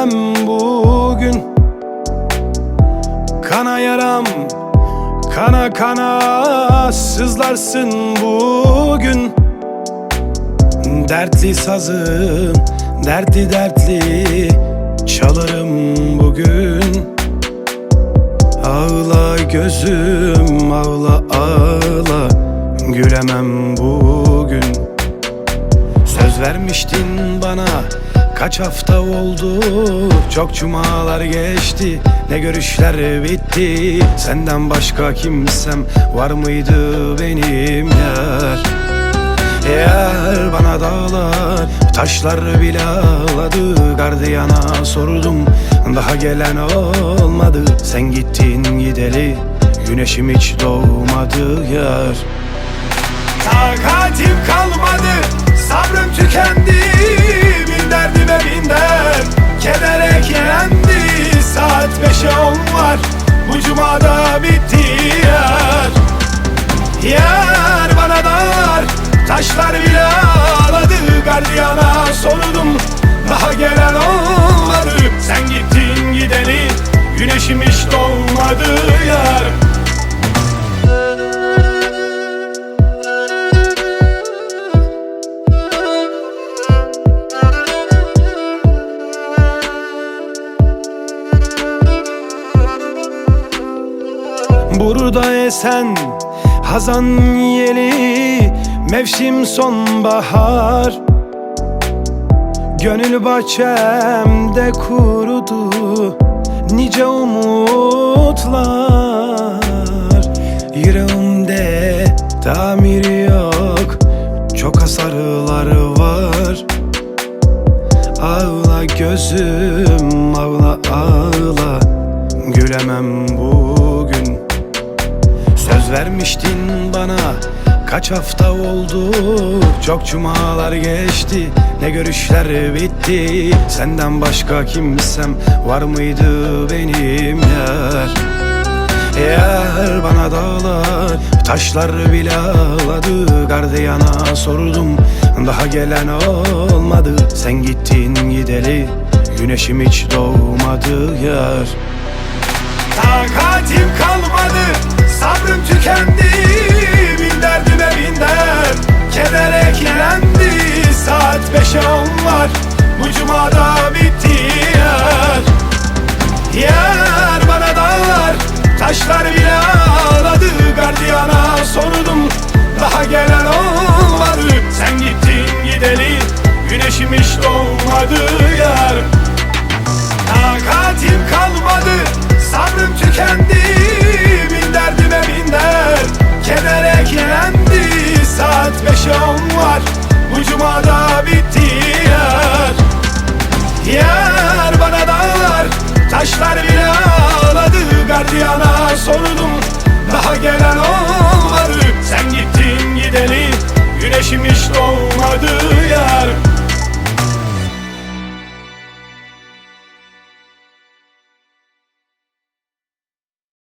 gülemem bugün. Kana yaram Kana kana sızlarsın bugün. Dertli sazım Dertli dertli Çalarım bugün. Ağla gözüm ağla ağla Gülemem bugün. Söz vermiştin bana Kaç hafta oldu? Çok cumalar geçti. Ne görüşler bitti? Senden başka kimsem Var mıydı benim? Yar Yar bana dağlar Taşlar bile ağladı. Gardiyana sordum Daha gelen olmadı. Sen gittin gideli Güneşim hiç doğmadı. Yar. Takatim kalmadı Sabrım tükendi derdime bin dert Keder eklendi Saat beşe on var. Bu cumada bitti yar Yar bana dar Taşlar bile ağladı. Gardiyana sordum Daha gelen olmadı. Sen Burada esen hazan yeli Mevsim sonbahar. Gönül bahçemde kurudu Nice umutlar. Yüreğimde tamir yok Çok hasarlar var. Ağla gözüm Söz vermiştin bana Kaç hafta oldu? Çok cumalar geçti Ne görüşler bitti? Senden başka kimsem Var mıydı benim? Yar Yar bana dağlar Taşlar bile ağladı Gardiyana sordum Daha gelen olmadı. Sen gittin gideli Güneşim hiç doğmadı yar. Takatim kalmadı tükendi Bin derdime bin dert Keder eklendi Saat beşe on var. Bu cumada bitti yer. Yer bana dağlar Taşlar bile ağladı. Gardiyana sordum Daha gelen olmadı. Sen gittin gideli Güneşim hiç doğmadı. Gardiyana sordum Daha gelen olmadı. Sen gittin gideli Güneşim hiç doğmadı yar.